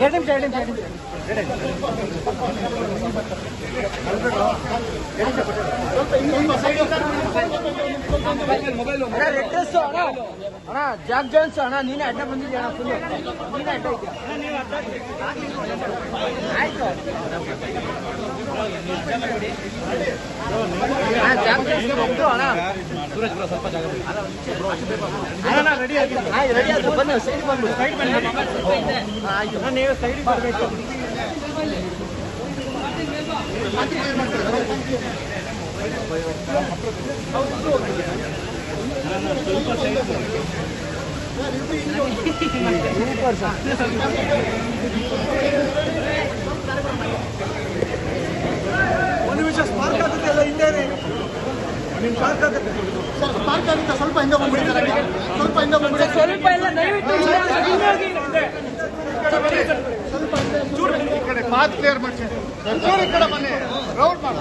ಎರಡು ಎರಡು ಅಣ್ಣ ಜಾಕ್ ಜಾನ್ಸ್ ಅಣ್ಣ ನೀನೇ ಅಡ್ಡ ಬಂದಿದ್ಯಾ ಅಣ್ಣ ಫುಲ್ ನೀನೇ ಅಡ್ಡ ಇದೆಯಾ ಜಾಕ್ ಜಾನ್ಸ್ ಬಂದು ಅಣ್ಣ ಅಣ್ಣ ರೆಡಿ ಆಗಿ ಆಯ್ತು ರೆಡಿ ಆಯ್ತು ಬನ್ನಿ ಸೈಡ್ ಬಂದ್ಬಿಡು ಸೈಡ್ ಬನ್ನಿ ಆಯ್ತು ನೀವು ಸೈಡಿಗೆ ಬರಬೇಕು ಒಂದು ಸ್ವಲ್ಪ ಹಿಂದೆ ಬಂದ್ಬಿಡಿ ಸ್ವಲ್ಪ ಹಿಂದೆ ಬಂದ್ಬಿಡಿ. ಸ್ವಲ್ಪ ಎಲ್ಲ ದಯವಿಟ್ಟು ಪಾತ್ ಕ್ಲಿಯರ್ ಮಾಡ್ಸಿ. ಚೂರು ಈ ಕಡೆ ಬನ್ನಿ. ರೌಂಡ್ ಮಾಡಿ.